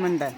म्हणत आहे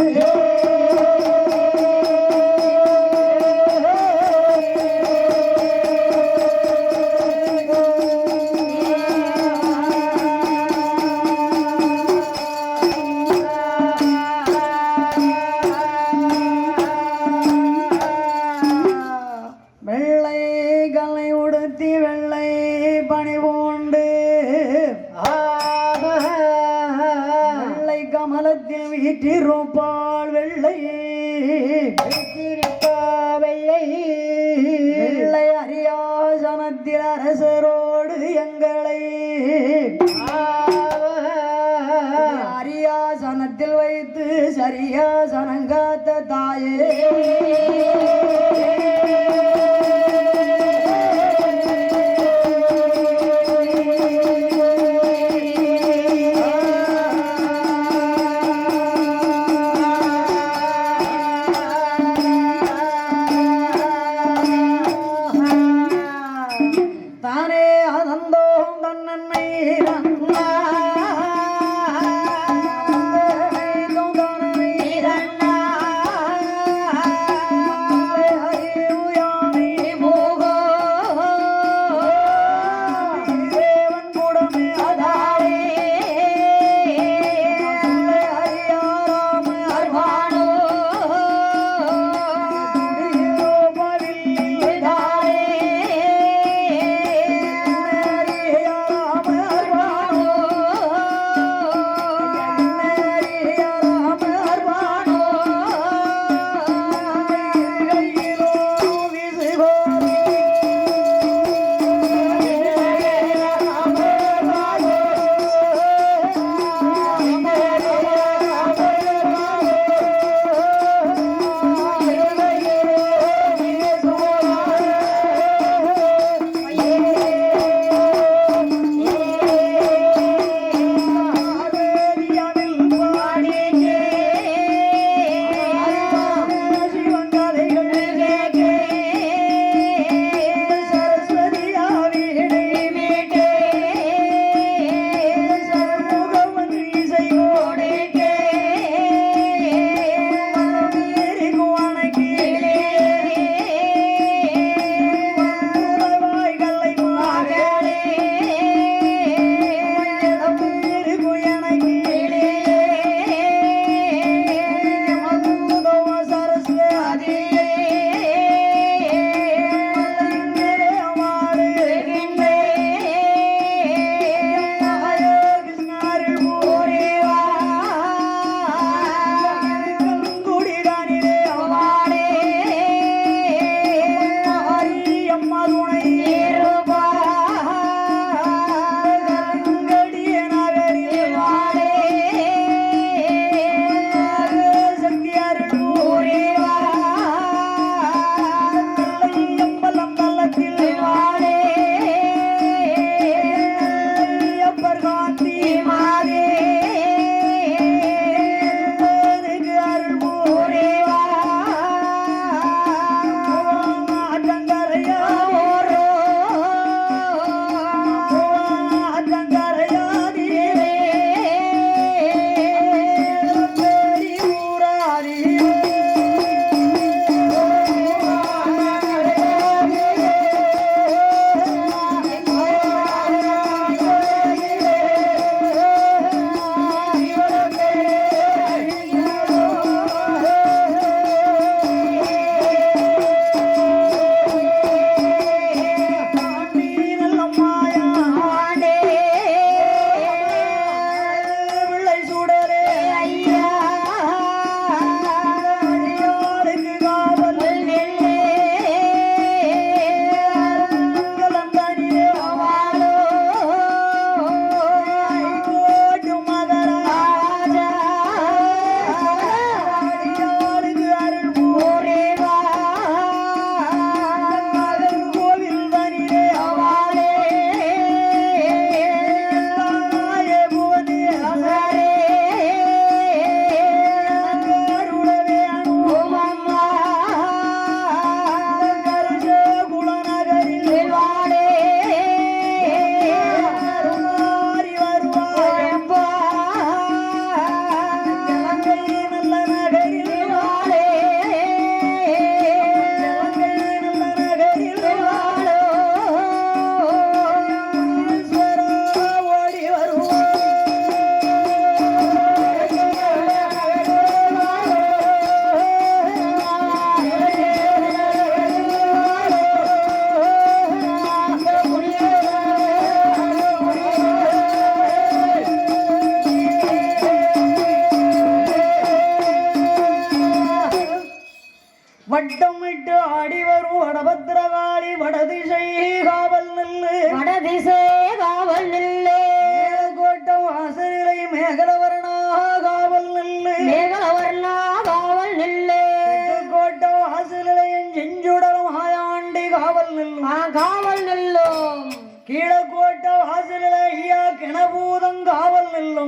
है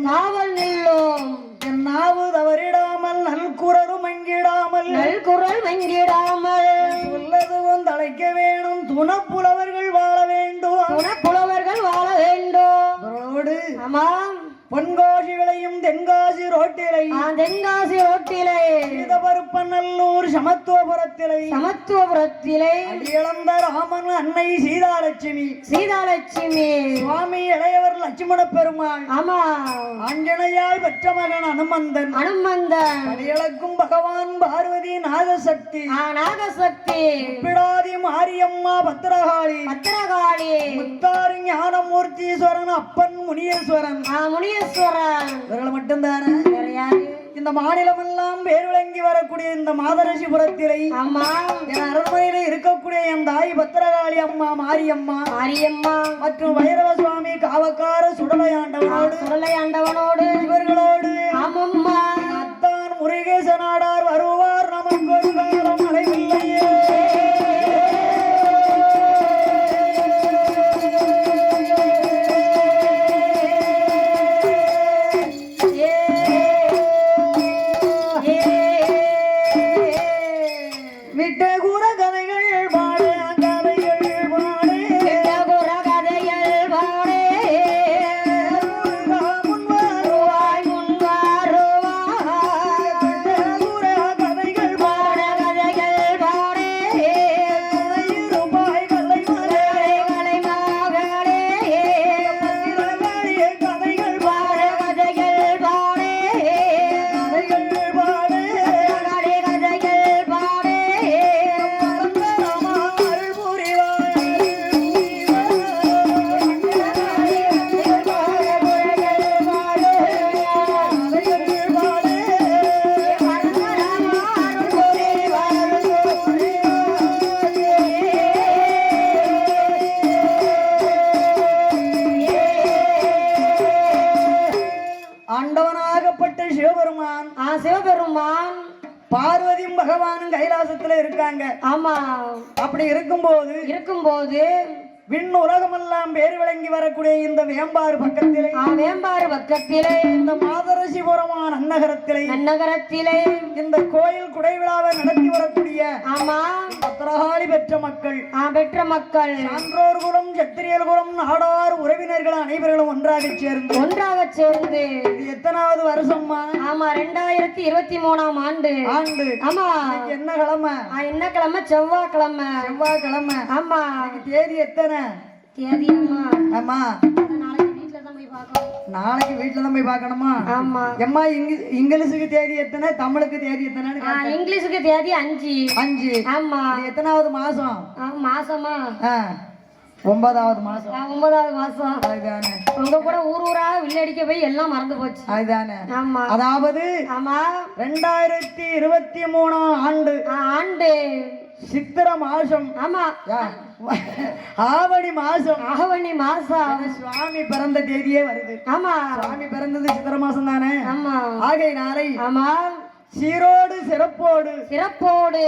காவல் நெல்லும் என் நாவு தவறிடாமல் நல்குரரு மங்கிடாமல் நல்குரல் வங்கிடாமல் சொல்லதுவும் தலைக்க வேணும். துணப்புலவர்கள் வாழ வேண்டும். புலவர்கள் வாழ வேண்டும். ஆமாம். பொன்காசி விளையும் தென்காசி ரோட்டிலை. தென்காசி ரோட்டிலே. சீதபருப்பநல்லூர் சமத்துவபுரத்திலை. சமத்துவபுரத்திலே. இழந்த ராமன் அன்னை சீதாலட்சுமி. சீதாலட்சுமி. சுவாமி இளையவர் லட்சுமண பெருமாள். ஆமா. ஆஞ்சனையால் பெற்ற மகன் அனுமந்தன். அனுமந்தன். படியளக்கும் பகவான் பார்வதி நாகசக்தி. ஆ நாகசக்தி. மாரியம்மா பத்திரகாளி பத்திரகாளி முத்தாறு ஞானமூர்த்தீஸ்வரன் அப்பன் முனீஸ்வரன். ஆ முனீஸ்வரன். இவர்கள் மட்டும்தானே? வேற யாரு? இந்த மாநிலமெல்லாம் பேர் விளங்கி வரக்கூடிய இந்த மாதரசிபுரத்திலே ஆமா. என் அரண்மனையில இருக்கக்கூடிய என் தாய் பத்திரகாளி அம்மா மாரியம்மா. மாரியம்மா. மற்றும் வைரவ சுவாமி காவக்கார சுடலையாண்டவனோடு சுடலை ஆண்டவனோடு இவர்களோடு ஆமம்மா. அத்தான் முருகேசனாடார் வருவார் நமக்கு பக்கத்திலே இந்த மாதரசிபுரமான அன்னகரத்திலே நன்னகரத்திலே. இந்த கோயில் குடைவிழாவை நடத்தி வரக்கூடிய ஆமா. பத்திரகாளி பெற்ற மக்கள் ஆ பெற்ற மக்கள். சான்றோர் குலம் சத்திரியர் குலம் நாடார் உறவினர்கள் அனைவர்களும் ஒன்றாக சேர்ந்து ஒன்றாக சேர்ந்து. இது எத்தனாவது வருஷம்மா? ஆமா ரெண்டாயிரத்தி இருபத்தி மூணாம் ஆண்டு. ஆண்டு. ஆமா. என்ன கிழமை? என்ன கிழமை? செவ்வாய்க்கிழமை. செவ்வாய்க்கிழமை. ஆமா. இன்னைக்கு தேதி எத்தனை? தேதி அம்மா ஆமா. நாளைக்கு வீட்டுல தான் போய் பார்க்கணும்? பார்க்கணுமா ஆமா. எம்மா இங்க- இங்கிலீஷுக்கு தேதி எத்தனை? தமிழுக்கு தேதி கேட்டேன். இங்கிலீஷுக்கு தேதி அஞ்சு. அஞ்சு. ஆமா. எத்தனாவது மாசம்? மாசமா? ஒன்பதாவது மாசம். ஒன்பதாவது மாசம். அதுதானே. உங்க கூட ஊர் ஊரா வில்லடிக்க போய் எல்லாம் மறந்து போச்சு. அதுதானே. ஆமா. அதாவது ஆமா. ரெண்டாயிரத்தி இருபத்தி மூணாம் ஆண்டு. ஆண்டு. சித்திர மாசம் ஆமா. ஆவணி மாசம். ஆவணி மாசம். சுவாமி பிறந்த தேதியே வருது. ஆமா. சுவாமி பிறந்தது சித்திர மாசம் தானே ஆமா. ஆகை நாளை ஆமா சீரோடு சிறப்போடு. சிறப்போடு.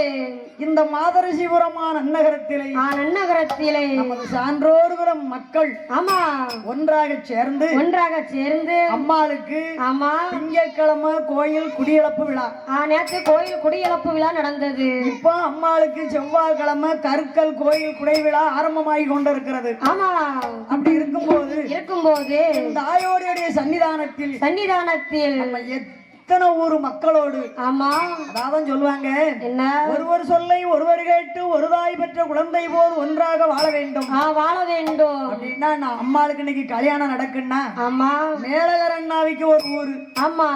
இந்த மாதரசிபுரமான அன்னகரத்திலே நன்னகரத்திலே நமது சான்றோர்களும் மக்கள் ஆமா. ஒன்றாக சேர்ந்து ஒன்றாக சேர்ந்து அம்மாளுக்கு ஆமா. திங்கட்கிழமை கோயில் குடியிழப்பு விழா. ஆ, நேத்து கோயில் குடியிழப்பு விழா நடந்தது. இப்போ அம்மாளுக்கு செவ்வாய்க்கிழமை கருக்கல் கோயில் குடை விழா ஆரம்பமாகி கொண்டிருக்கிறது. ஆமா. அப்படி இருக்கும்போது இருக்கும்போது தாயோடைய சன்னிதானத்தில் சன்னிதானத்தில் நம்ம எத்தனை ஊர் மக்களோடு. ஆமா. அதான் சொல்லுவாங்க. என்ன? ஒருவர் சொல்லை ஒருவர் கேட்டு ஒரு தாய் பெற்ற குழந்தை போல் ஒன்றாக வாழ வேண்டும். ஆ வாழ வேண்டும். அப்படின்னா நான் அம்மாளுக்கு இன்னைக்கு கல்யாணம் நடக்குன்னா ஆமா. மேலகர் அண்ணாவிக்கு ஒரு ஊரு. ஆமா.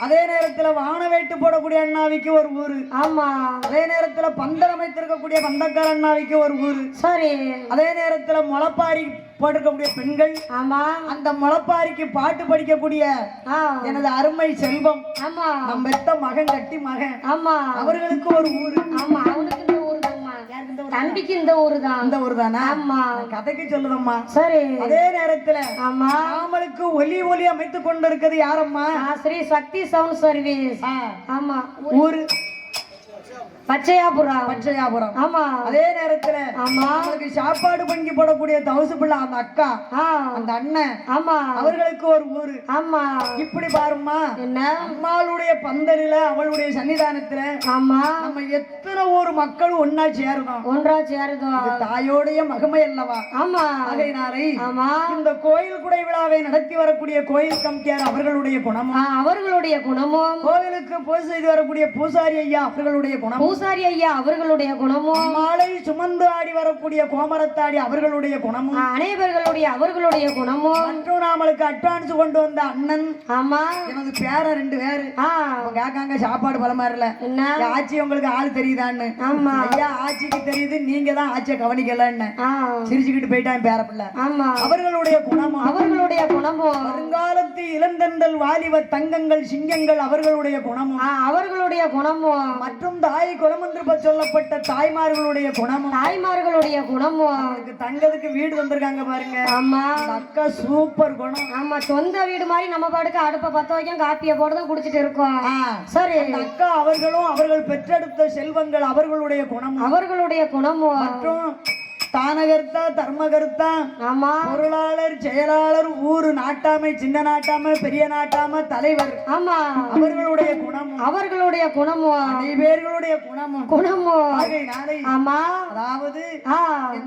அதே நேரத்துல வானவேட்டு போடக்கூடிய அண்ணாவிக்கு ஒரு ஊரு. ஆமா. அதே நேரத்துல பந்தல் அமைத்திருக்கக்கூடிய பந்தக்கார அண்ணாவிக்கு ஒரு ஊரு. சரி. அதே நேரத்துல முளப்பாரி போட்டிருக்கக்கூடிய பெண்கள் ஆமா. அந்த முளப்பாரிக்கு பாட்டு படிக்கக்கூடிய எனது அருமை செல்வம் ஆமா. நம்ம பெத்த மகன் கட்டி மகன். ஆமா. அவர்களுக்கு ஒரு ஊரு. ஆமா அவனுக்கு இந்த ஊரு இந்த? தம்பிக்கு இந்த ஊரு தான். அந்த ஊர் தானா? ஆமா. கதைக்கு சொல்லுதம்மா. சரி. அதே நேரத்துல ஆமா. நாமளுக்கு ஒலி ஒலி அமைத்துக் கொண்டிருக்கிறது யாரம்மா? ஆ, ஸ்ரீ சக்தி சவுண்ட் சர்வீஸ். ஆமா. ஊரு. பச்சையாபுரம். பச்சையாபுரம். ஆமா. அதே நேரத்துல ஆமா. நம்மளுக்கு சாப்பாடு பங்கி போடக்கூடிய தவசு பிள்ளை அந்த அக்கா அந்த அண்ணன். ஆமா. அவர்களுக்கு ஒரு ஊரு. ஆமா. இப்படி பாரும்மா. என்ன? அம்மாளுடைய பந்தலில அவளுடைய சன்னிதானத்துல ஆமா. நம்ம எத்தனை ஊர் மக்களும் ஒன்னா சேரணும் ஒன்றா சேருதோ. இது தாயோடைய மகிமை அல்லவா? ஆமா. ஆகையினாலே ஆமா. இந்த கோயில் குடை விழாவை நடத்தி வரக்கூடிய கோயில் கமிட்டியார் அவர்களுடைய குணமும் அவர்களுடைய குணமும். கோவிலுக்கு பூஜை செய்து வரக்கூடிய பூசாரி ஐயா அவர்களுடைய குணமும். பூசாரி ஐயா அவர்களுடைய குணமும் மாலை சுமந்து ஆடி வரக்கூடிய கோமரத்தாடி அவர்களுடைய குணமும் அனைவர்களுடைய அவர்களுடைய குணமும். மற்றும் நாமளுக்கு அட்வான்ஸ் கொண்டு வந்த அண்ணன் ஆமா. எனது பேரன் ரெண்டு பேரு. ஆ. அவங்க கேட்காங்க சாப்பாடு பலமா இல்ல. என்ன? ஆட்சி உங்களுக்கு ஆள் தெரியுதான்னு. ஆமா. ஐயா ஆட்சிக்கு தெரியுது நீங்க தான் ஆட்சியை கவனிக்கலன்னு. சிரிச்சுக்கிட்டு போயிட்டான் பேர பிள்ளை. ஆமா. அவர்களுடைய குணமும் அவர்களுடைய குணமும். வருங்காலத்து இளந்தண்டல் வாலிப தங்கங்கள் சிங்கங்கள் அவர்களுடைய குணமும். அவர்களுடைய குணமும். மற்றும் தாய் குலமந்திருப்ப சொல்லப்பட்ட தாய்மார்களுடைய குணமும் தாய்மார்களுடைய குணமும். அவங்களுக்கு தங்கதுக்கு வீடு வந்திருக்காங்க பாருங்க. ஆமா. அக்கா சூப்பர் குணம். ஆமா சொந்த வீடு மாதிரி நம்ம பாட்டுக்கு அடுப்ப பத்த வைக்கும் காப்பியை போட்டு தான் குடிச்சிட்டு இருக்கோம். சரி. அக்கா அவர்களும் அவர்கள் பெற்றெடுத்த செல்வங்கள் அவர்களுடைய குணமும். அவர்களுடைய குணமும். மற்றும் தானகர்த்தா தர்மகர்த்தா ஆமா. பொருளாளர் செயலாளர் ஊரு நாட்டாமை சின்ன நாட்டாமை பெரிய நாட்டாமை தலைவர். ஆமா. அவர்களுடைய குணமும். அவர்களுடைய குணமும். அனைவர்களுடைய குணமும். குணமும். ஆமா. அதாவது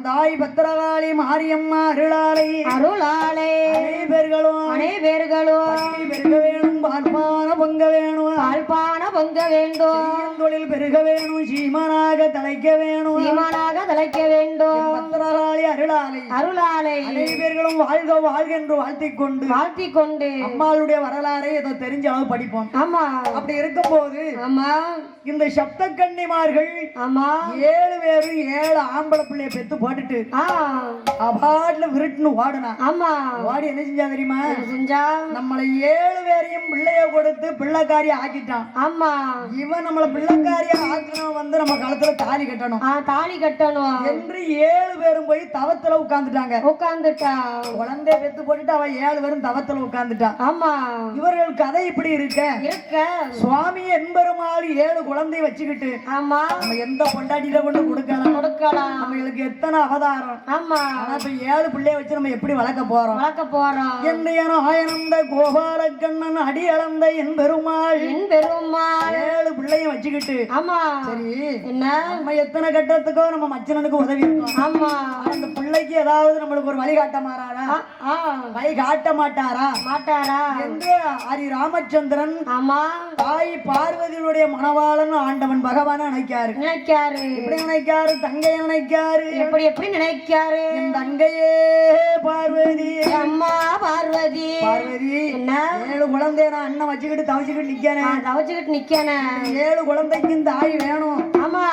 தாய் பத்திரகாளி மாரியம்மா அருளாலை அருளாலே. அனைவர்களும் அனைவர்களும் பெருக வேணும் பார்ப்பான பொங்க வேணும். பால்பான பொங்க வேண்டும். தொழில் பெருக வேணும் சீமனாக தலைக்க வேணும். சீமானாக தலைக்க வேண்டும். அருளாலை. அருளாலே. அனைவர்களும் வாழ்க வாழ்க என்று வாழ்த்திக் கொண்டு வாழ்த்திக் கொண்டு அம்மாளுடைய வரலாறை ஏதோ தெரிஞ்ச அளவு படிப்போம். ஆமா. அப்படி இருக்கும்போது ஆமா. இந்த சப்த கன்னிமார்கள் ஆமா. ஏழு பேரு ஏழு ஆம்பளை பிள்ளைய பெத்து போட்டுட்டு அபாட்ல விருட்டுன்னு ஓடுனா. ஆமா. ஓடி என்ன செஞ்சா தெரியுமா? செஞ்சா? நம்மளை ஏழு பேரையும் பிள்ளைய கொடுத்து பிள்ளைக்காரி ஆக்கிட்டான். ஆமா. இவன் நம்மள பிள்ளைக்காரியா ஆக்கணும் வந்து நம்ம கழுத்துல தாலி கட்டணும். தாலி கட்டணும். என்று ஏழு பேரும் போய் தவத்துல உட்கார்ந்துட்டாங்க. உட்கார்ந்துட்டா. குழந்தைய பெத்து போட்டுட்டு அவன் ஏழு பேரும் தவத்துல உட்கார்ந்துட்டான் ஆமா. இவர்கள் கதை இப்படி இருக்க. இருக்க. சுவாமி என்பெருமாள் ஏழு குழந்தைய வச்சுக்கிட்டு ஆமா. நம்ம எந்த பொண்டாட்டியில கொண்டு கொடுக்கலாம்? கொடுக்கலாம். நம்மளுக்கு எத்தனை அவதாரம்? ஆமா. ஆனா இப்ப ஏழு பிள்ளைய வச்சு நம்ம எப்படி வளர்க்க போறோம்? வளர்க்க போறோம். என்னைய ஆயனந்த கோபாலக்கண்ணன் அடி அளந்த என் பெருமாள். என் பெருமாள் ஏழு பிள்ளையும் வச்சுக்கிட்டு ஆமா. சரி என்ன? நம்ம எத்தனை கட்டத்துக்கோ நம்ம மச்சனனுக்கு உதவி இருக்கோம். ஆமா. அந்த பிள்ளைக்கு ஏதாவது நம்மளுக்கு ஒரு வழி காட்ட மாறாரா? ஆ வழி காட்ட மாட்டாரா? மாட்டாரா? என்று ஹரி ராமச்சந்திரன். ஆமா. தாய் பார்வதியுடைய மணவாளன் ஆண்டவன் பகவான் நினைக்காரு. நினைக்காரு. எப்படி நினைக்காரு? தங்கைய நினைக்காரு. எப்படி எப்படி நினைக்காரு? என் தங்கையே பார்வதி. அம்மா பார்வதி. பார்வதி என்ன? ஏழு குழந்தைய நான் அண்ணன் வச்சுக்கிட்டு தவச்சுக்கிட்டு நிக்கிறேன் நான் தவச்சுக்கிட்டு நிக்கனேன் ஏழு குழந்தைக்கு இந்த தாய் வேணும் ஆமா.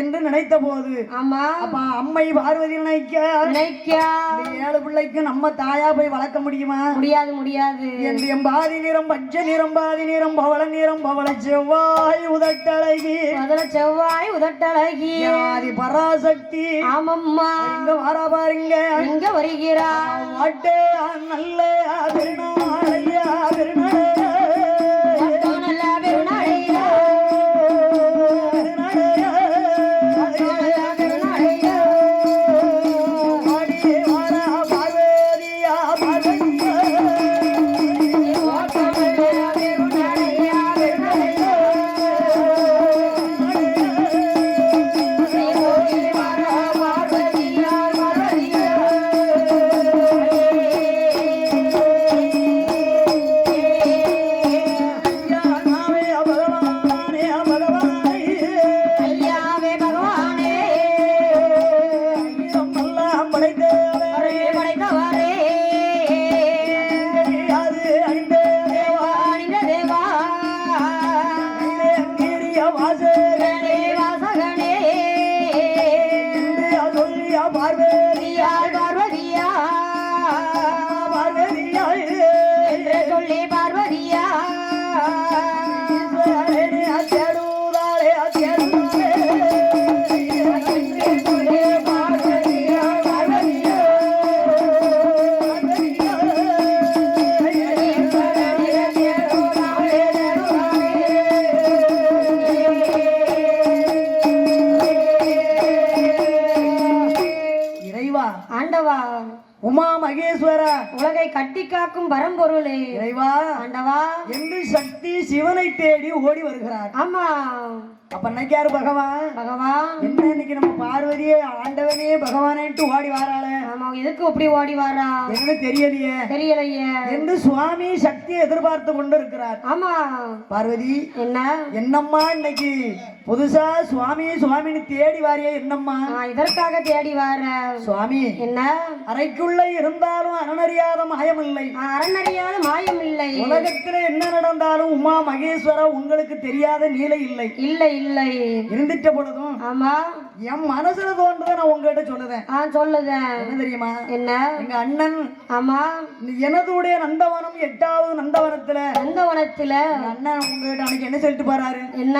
என்று நினைத்த போது ஆமா. அப்ப அம்மை பார்வதி நினைக்க. நினைக்கா. இந்த ஏழு பிள்ளைக்கு நம்ம தாயா போய் வளர்க்க முடியுமா? முடியாது முடியாது. என்று எம்பாதி நிறம் பச்சை நிறம் பாதி நிறம் பவள நிறம் பவள செவ்வாய் உதட்டழகி. முதல்ல செவ்வாய் உதட்டழகி. ஆதி பராசக்தி. ஆமம்மா. இங்க வாரா பாருங்க. எங்க வருகிறா வாட்டே நல்ல பெருநாளையா பெருநாளையா ஆண்டவா. என்று சக்தி சிவனை தேடி ஓடி வருகிறார். ஆமா அப்ப இன்னைக்கு யாரு பகவான் பகவான் என்ன இன்னைக்கு நம்ம பார்வதியே ஆண்டவனே பகவானேன்ட்டு ஓடி வாராளே. ஆமா எதுக்கு இப்படி ஓடி வாரா? என்னன்னு தெரியலையே. தெரியலையே. என்று சுவாமி சக்தியை எதிர்பார்த்து கொண்டு இருக்கிறார் ஆமா. பார்வதி என்ன? என்னம்மா இன்னைக்கு? புதுசா சுவாமி சுவாமின்னு தேடி வாரியே என்னம்மா? இதற்காக தேடி வார. சுவாமி என்ன? அறைக்குள்ள இருந்தாலும் அரணறியாத மாயமில்லை. நான் அறநறியாத மாயம் இல்லை உலகத்துல என்ன நடந்தாலும் உமா மகேஸ்வரா உங்களுக்கு தெரியாத நீலை இல்லை. இல்லை. இல்லை. இருந்துட்ட பொழுதும் ஆமா. என் மனசுல தோன்றதை நான் உங்ககிட்ட சொல்லுதேன். ஆ சொல்லுதேன். என்ன தெரியுமா? என்ன? எங்க அண்ணன் ஆமா. எனதுடைய நந்தவனம் எட்டாவது நந்தவனத்துல. நந்தவனத்துல. அண்ணன் உங்ககிட்ட அன்னைக்கு என்ன சொல்லிட்டு போறாரு? என்ன?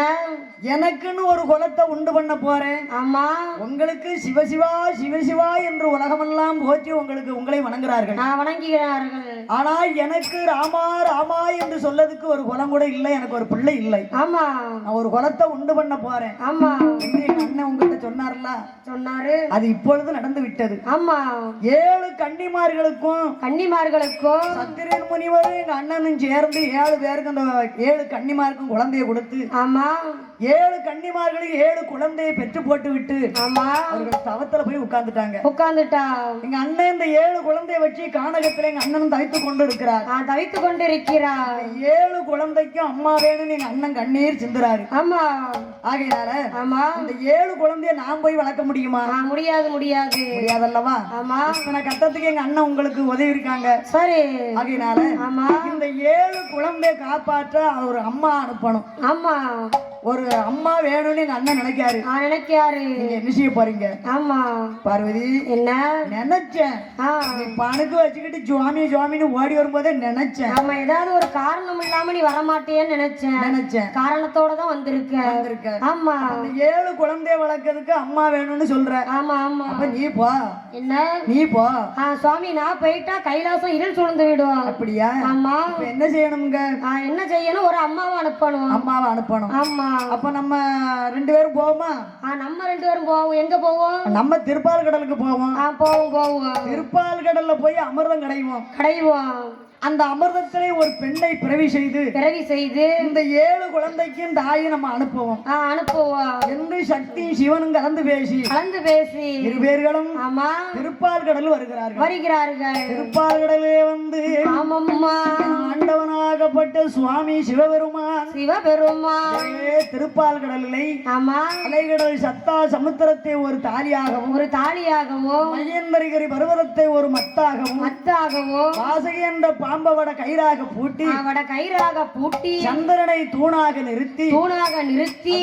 எனக்குன்னு ஒரு குலத்தை உண்டு பண்ண போறேன். ஆமா. உங்களுக்கு சிவசிவா சிவசிவா என்று உலகமெல்லாம் போற்றி உங்களுக்கு உங்களை வணங்குறார்கள் நான் வணங்குகிறார்கள். ஆனா எனக்கு ராமா ராமா என்று சொல்லதுக்கு ஒரு குலம் கூட இல்லை. எனக்கு ஒரு பிள்ளை இல்லை. ஆமா. நான் ஒரு குலத்தை உண்டு பண்ண போறேன். ஆமா. என்று எங்க அண்ணன் உங்ககிட்ட சொன்னார்ல? சொன்னாரு. அது இப்பொழுது நடந்து விட்டது. ஆமா. ஏழு கன்னிமார்களுக்கும் கன்னிமார்களுக்கும் சத்திரியன் முனிவரும் எங்க அண்ணனும் சேர்ந்து ஏழு பேருக்கு அந்த ஏழு கன்னிமாருக்கும் குழந்தையை கொடுத்து ஆமா. ஏழு கன்னிமார்களுக்கு ஏழு குழந்தையை பெற்று போட்டு விட்டு ஆமா. அவர்கள் தவத்துல போய் உட்கார்ந்துட்டாங்க. உட்கார்ந்துட்டா? எங்க அண்ணன் இந்த ஏழு குழந்தையை வச்சு கானகத்துல எங்க அண்ணனும் தவித்து கொண்டு இருக்கிறார் நான் தவித்து கொண்டிருக்கிறார் ஏழு குழந்தைக்கும் அம்மா வேணும்னு எங்க அண்ணன் கண்ணீர் சிந்துறாரு. ஆமா. ஆகையினால ஆமா. இந்த ஏழு குழந்தைய நான் போய் வளர்க்க முடியுமா? ஆ, முடியாது முடியாது. முடியாதல்லவா? ஆமா. இத்தனை கட்டத்துக்கு எங்க அண்ணன் உங்களுக்கு உதவி இருக்காங்க. சரி. ஆகையினால ஆமா. இந்த ஏழு குழந்தைய காப்பாற்ற ஒரு அம்மா அனுப்பணும். ஆமா. ஒரு அம்மா வேணும்னு எங்க அண்ணன் நினைக்காரு நான் நினைக்காரு நீங்க என்ன செய்ய போறீங்க? ஆமா. பார்வதி என்ன? நினைச்சேன். நீ பணுக்கு வச்சுக்கிட்டு சுவாமி சுவாமின்னு ஓடி வரும்போதே நினைச்சேன். ஆமா ஏதாவது ஒரு காரணம் இல்லாம நீ வரமாட்டேன்னு நினைச்சேன். நினைச்சேன். காரணத்தோட தான் வந்திருக்க. வந்திருக்க. ஆமா. ஏழு குழந்தைய வளர்க்கறதுக்கு அம்மா வேணும்னு சொல்ற. ஆமா ஆமா. அப்ப நீ போ. என்ன? நீ போ. சுவாமி நான் போயிட்டா கைலாசம் இருள் சூழ்ந்து விடும். அப்படியா? ஆமா. என்ன செய்யணுங்க ஆ, என்ன செய்யணும்? ஒரு அம்மாவை அனுப்பணும். அம்மாவை அனுப்பணும். ஆமா. அப்ப நம்ம ரெண்டு பேரும் போவோமா? நம்ம ரெண்டு பேரும் போவோம். எங்க போவோம்? நம்ம திருப்பால் கடலுக்கு போவோம். போவோம் போவோம். திருப்பால் கடல்ல போய் அமிர்தம் கிடைவோம். கடைவோம். அந்த அமிர்தத்திலே ஒரு பெண்ணை பிறவி செய்து பிறவி செய்து இந்த ஏழு குழந்தைக்கும் தாயை நம்ம அனுப்புவோம். அனுப்புவோம். என்று சக்தியும் சிவனும் கலந்து பேசி கலந்து பேசி இரு பேர்களும் ஆமா. திருப்பால் கடல் வருகிறார்கள். வருகிறார்கள். திருப்பால் கடலே வந்து ஆமம்மா. ஆண்டவனாகப்பட்ட சுவாமி சிவபெருமான் சிவபெருமான். திருப்பால் கடலிலை ஆமா. அலைகடல் சத்தா சமுத்திரத்தை ஒரு தாலியாகவும் ஒரு தாலியாகவும் மகேந்திரகிரி பர்வதத்தை ஒரு மத்தாகவும் மத்தாகவும் வாசகி என்ற பாம்பவட கயிறாக பூட்டி அவட கயிறாக பூட்டி சந்திரனை தூணாக நிறுத்தி தூணாக நிறுத்தி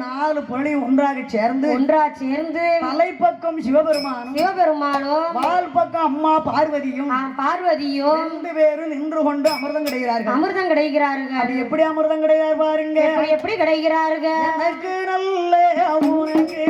நாலு பொருளையும் ஒன்றாக சேர்ந்து ஒன்றா சேர்ந்து தலைப்பக்கம் சிவபெருமானும் சிவபெருமானும் வால் பக்கம் அம்மா பார்வதியும் பார்வதியும் ரெண்டு பேரும் நின்று கொண்டு அமிர்தம் கிடைகிறார்கள். அமிர்தம் கிடைக்கிறார்கள் அது எப்படி அமிர்தம் கிடையாது பாருங்க. எப்படி கிடைக்கிறார்கள் எனக்கு நல்ல உனக்கு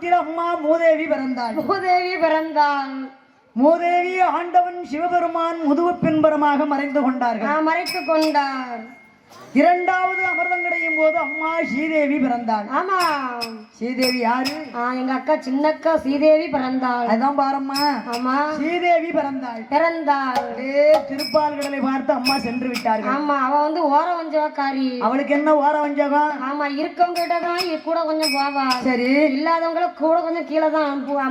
அமிர்தத்தில் அம்மா மூதேவி பிறந்தாள். பூதேவி பிறந்தாள். மூதேவி ஆண்டவன் சிவபெருமான் முதுகு பின்புறமாக மறைந்து கொண்டார்கள். மறைத்து கொண்டார். இரண்டாவது அமிர்தம் கிடையும் போது அம்மா ஸ்ரீதேவி பிறந்தாள். ஆமா. ஸ்ரீதேவி யாரு? எங்க அக்கா சின்னக்கா ஸ்ரீதேவி பிறந்தாள். அதான் பாரம்மா. ஆமா. ஸ்ரீதேவி பிறந்தாள். பிறந்தாள். திருப்பால் கடலை பார்த்து அம்மா சென்று விட்டார்கள். ஆமா அவ வந்து ஓர வஞ்சவக்காரி அவளுக்கு என்ன ஓர வஞ்சகம்? ஆமா இருக்கவங்க கிட்ட தான் கூட கொஞ்சம் போவா. சரி. இல்லாதவங்கள கூட கொஞ்சம் கீழே தான் அமுக்குவா.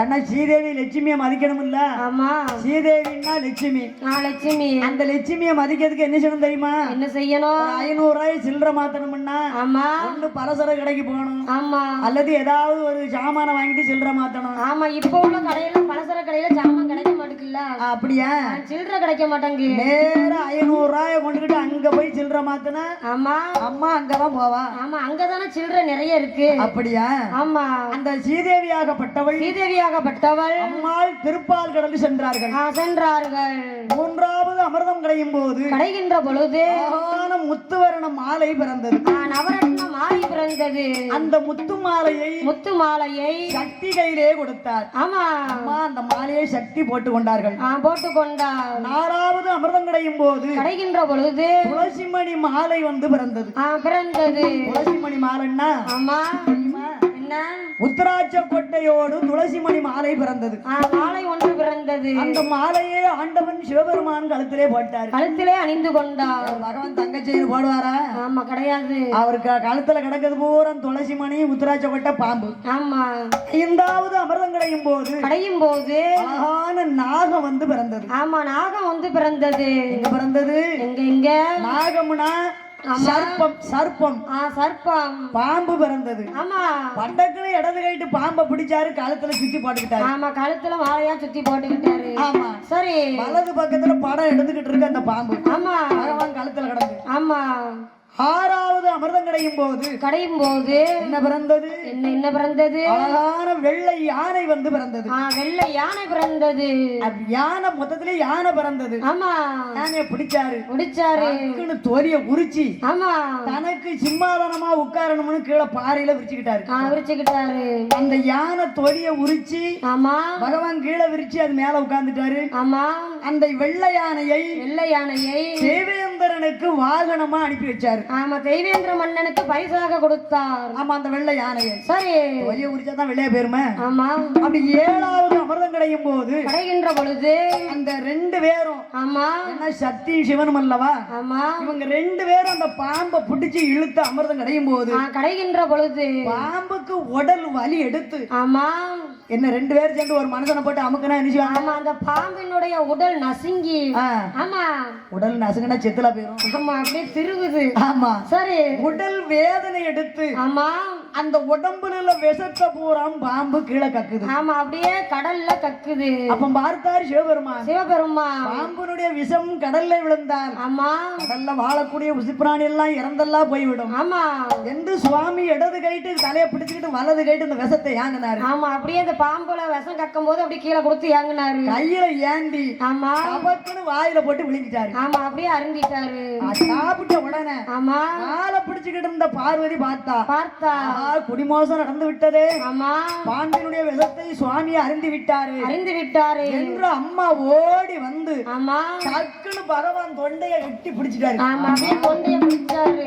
ஏன்னா ஸ்ரீதேவி லட்சுமியை மதிக்கணும் இல்ல ஆமா. ஸ்ரீதேவின்னா லட்சுமி. லட்சுமி. அந்த லட்சுமியை மதிக்கிறதுக்கு என்ன செய்யணும் தெரியுமா? என்ன செய்யணும்? ஒரு ஐநூறு ரூபாய் சில்லறை மாத்தணும்னா ஆமா. ஒண்ணு பலசர கடைக்கு போகணும். ஆமா. அல்லது ஏதாவது ஒரு சாமானை வாங்கிட்டு சில்லறை மாத்தணும். ஆமா இப்ப உள்ள கடையில பலசர கடையில ஜாமான் கிடைக்க மாட்டேங்குல்ல அப்படியா? சில்லறை கிடைக்க மாட்டேங்கு. நேர ஐநூறு ரூபாய கொண்டுகிட்டு அங்க போய் சில்லறை மாத்தினா? ஆமா. அம்மா அங்கதான் போவா. ஆமா அங்கதானே சில்லறை நிறைய இருக்கு. அப்படியா? ஆமா. அந்த சீதேவியாகப்பட்டவள் ஸ்ரீதேவியாகப்பட்டவள் அம்மாள் திருப்பால் கடல் சென்றார்கள். சென்றார்கள். மூன்றாவது அமிர்தம் கிடையும் போது கடைகின்ற பொழுது முத்துவரண மாலை பிறந்தது. ஆ, நவரத்ன மாலை பிறந்தது. அந்த முத்து மாலையை முத்து மாலையை சக்தி கையிலே கொடுத்தார். ஆமா. அம்மா அந்த மாலையை சக்தி போட்டு கொண்டார்கள் போட்டு கொண்டார் ஆறாவது அமிர்தம் கிடையும் போது கடைகின்ற பொழுது துளசிமணி மாலை வந்து பிறந்தது. பிறந்தது. துளசிமணி மாலைன்னா? ஆமா. உத்தராட்ச கொட்டையோடு துளசிமணி மாலை பிறந்தது. மாலை ஒன்று பிறந்தது. அந்த மாலையை ஆண்டவன் சிவபெருமான் கழுத்திலே போட்டார். கழுத்திலே அணிந்து கொண்டார். பகவான் தங்கச்சியில் போடுவாரா? ஆமா கிடையாது. அவருக்கு கழுத்துல கிடக்கிறது பூரா துளசி மணி உத்தராட்ச கொட்டை பாம்பு. ஆமா. ஐந்தாவது அமிர்தம் கிடையும் போது கடையும் போது அழகான நாகம் வந்து பிறந்தது. ஆமா நாகம் வந்து பிறந்தது. எங்க பிறந்தது? எங்க எங்க? நாகம்னா சர்ப்பம் சர்ப்பம். ஆ சர்ப்பம். பாம்பு பிறந்தது. ஆமா. பண்டக்குன்னு இடது கைட்டு பாம்பை பிடிச்சாரு கழுத்துல சுத்தி போட்டுக்கிட்டாரு. ஆமா கழுத்துல மாலையா சுத்தி போட்டுக்கிட்டாரு. ஆமா. சரி. வலது பக்கத்துல படம் எடுத்துக்கிட்டு இருக்கு அந்த பாம்பு. ஆமா. கழுத்துல கிடந்து ஆமா. ஆறாவது அமிர்தம் கிடையும் போது கடையும் போது என்ன பிறந்தது? என்ன என்ன பிறந்தது? அழகான வெள்ளை யானை வந்து பிறந்தது. ஆ வெள்ளை யானை பிறந்தது. அது யானை மொத்தத்திலே யானை பிறந்தது. ஆமா. யானைய பிடிச்சாரு. டக்குன்னு தோரிய உரிச்சு ஆமா. தனக்கு சிம்மாதனமா உட்காரணும்னு கீழே பாறையில விரிச்சுக்கிட்டாரு. விரிச்சுக்கிட்டாரு. அந்த யானை தொலிய உரிச்சு ஆமா. பகவான் கீழே விரிச்சு அது மேல உட்கார்ந்துட்டாரு. ஆமா. அந்த வெள்ளை யானையை வெள்ளை யானையை தேவேந்திரனுக்கு வாகனமா அனுப்பி வச்சாரு. ஆமா தெய்வேந்திர மன்னனுக்கு பரிசாக கொடுத்தார். ஆமா அந்த வெள்ளை யானையை. சரி. தொலிய உரிச்சாதான் வெள்ளைய பேருமே ஆமா. அப்படி ஏழாவது அமிர்தம் கிடையும் போது கடைகின்ற பொழுது அந்த ரெண்டு பேரும் ஆமா. என்ன சக்தி சிவனும் அல்லவா? ஆமா. இவங்க ரெண்டு பேரும் அந்த பாம்பை பிடிச்சு இழுத்து அமிர்தம் கிடையும் போது ஆ, கடைகின்ற பொழுது பாம்புக்கு உடல் வலி எடுத்து ஆமா. என்ன ரெண்டு பேர் சேர்ந்து ஒரு மனுஷனை போட்டு அமுக்குனா என்ன செய்வாங்க? ஆமா அந்த பாம்பினுடைய உடல் நசுங்கி. ஆமா. உடல் நசுங்கினா செத்துல போயிரும். ஆமா அப்படியே திருகுது. ஆமா. சரி. உடல் வேதனை எடுத்து. ஆமா அந்த உடம்புல விஷத்தை பூராம் பாம்பு கீழே கக்குது. ஆமா அப்படியே கடல்ல கக்குது. அப்ப பார்த்தார் சிவபெருமான். சிவபெருமா பாம்புனுடைய விஷம் கடல்ல விழுந்தால் ஆமா. கடல்ல வாழக்கூடிய உசிப்பிராணி எல்லாம் இறந்தெல்லாம் போய்விடும். ஆமா. என்று சுவாமி இடது கைட்டு தலையை பிடிச்சுக்கிட்டு வலது கைட்டு இந்த விஷத்தை ஏங்கினாரு. ஆமா அப்படியே அந்த பாம்புல விஷம் கக்கும் போது அப்படியே கீழே கொடுத்து ஏங்குனாரு. கையில ஏந்தி ஆமா. கபக்குன்னு வாயில போட்டு விழுங்கிட்டாரு. ஆமா அப்படியே அருந்திட்டாரு. சாப்பிட்ட உடனே ஆமா. காலை பிடிச்சுக்கிட்டு இருந்த பார்வதி பார்த்தா பார்த்தா. குடிமோசம் நடந்து விட்டதே. ஆமா. பாண்டியனுடைய விஷத்தை சுவாமி அருந்தி விட்டாரு. அறிந்து விட்டாரு. என்று அம்மா ஓடி வந்து ஆமா. டக்குன்னு பகவான் தொண்டைய வெட்டி பிடிச்சிட்டாரு. ஆமா. தொண்டைய பிடிச்சாரு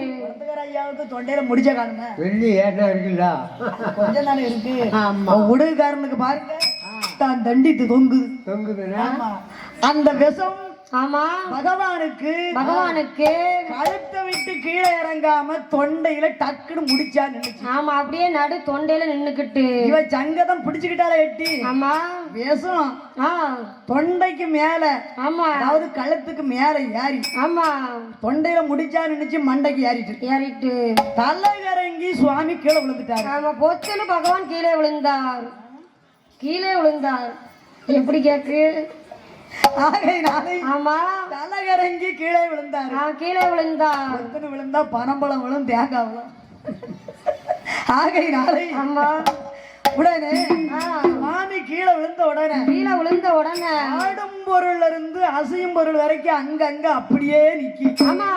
ஐயாவுக்கு தொண்டையில முடிச்ச காணுமே வெள்ளி ஏற்றம் இருக்குல்ல. கொஞ்சம் தானே இருக்கு. ஆமா. உடுகாரனுக்கு பாருங்க. தான் தண்டித்து தொங்குது. தொங்குதுன்னா? ஆமா. அந்த விஷம் ஆமா. பகவானுக்கு பகவானுக்கு கழுத்தை விட்டு கீழே இறங்காம தொண்டையில டக்குன்னு முடிச்சா நின்னுச்சு. ஆமா அப்படியே நடு தொண்டையில நின்னுக்கிட்டு. இவ சங்கதம் பிடிச்சுக்கிட்டால எட்டி. ஆமா. ஆ. தொண்டைக்கு மேல ஆமா. அதாவது கழுத்துக்கு மேல ஏறி. ஆமா. தொண்டையில முடிச்சா நின்னுச்சு மண்டைக்கு ஏறிட்டு. ஏறிட்டு. தலை இறங்கி சுவாமி கீழே விழுந்துட்டாரு. ஆமா பொச்சுன்னு பகவான் கீழே விழுந்தார். கீழே விழுந்தார். எப்படி கேக்கு? ஆகையினாலே ஆமா. தலை இறங்கி கீழே விழுந்தாரு. கீழே விழுந்தார். எத்தனை விழுந்தா பனம்பழம் விழும் தேங்காய் விழும். ஆகையினாலே ஆமா. உடனே சுவாமி கீழே விழுந்த உடனே கீழே விழுந்த உடனே ஆடும் பொருள்ல இருந்து அசையும் பொருள் வரைக்கும் அங்கங்க அப்படியே நிக்கி. ஆமா.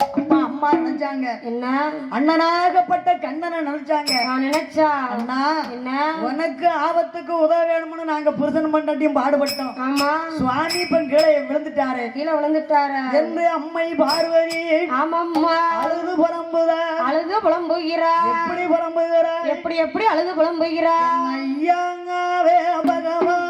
அம்மா அம்மா நினைச்சாங்க. என்ன? அண்ணனாகப்பட்ட கண்ணனை நினைச்சாங்க. நான் நினைச்சா? அண்ணா என்ன? உனக்கு ஆபத்துக்கு உதவ வேணும்னு நாங்க புருஷன் மண்டாட்டியும் பாடுபட்டோம். ஆமா. சுவாமி இப்ப கீழே விழுந்துட்டாரு. கீழே விழுந்துட்டார? என்று அம்மை பார்வதி ஆமாம்மா. அழுது புறம்புதா அழுது புலம்புகிறார். எப்படி புறம்புகிறா எப்படி எப்படி அழுது புலம்புகிறார்? ஐயாங்காவே பகவான்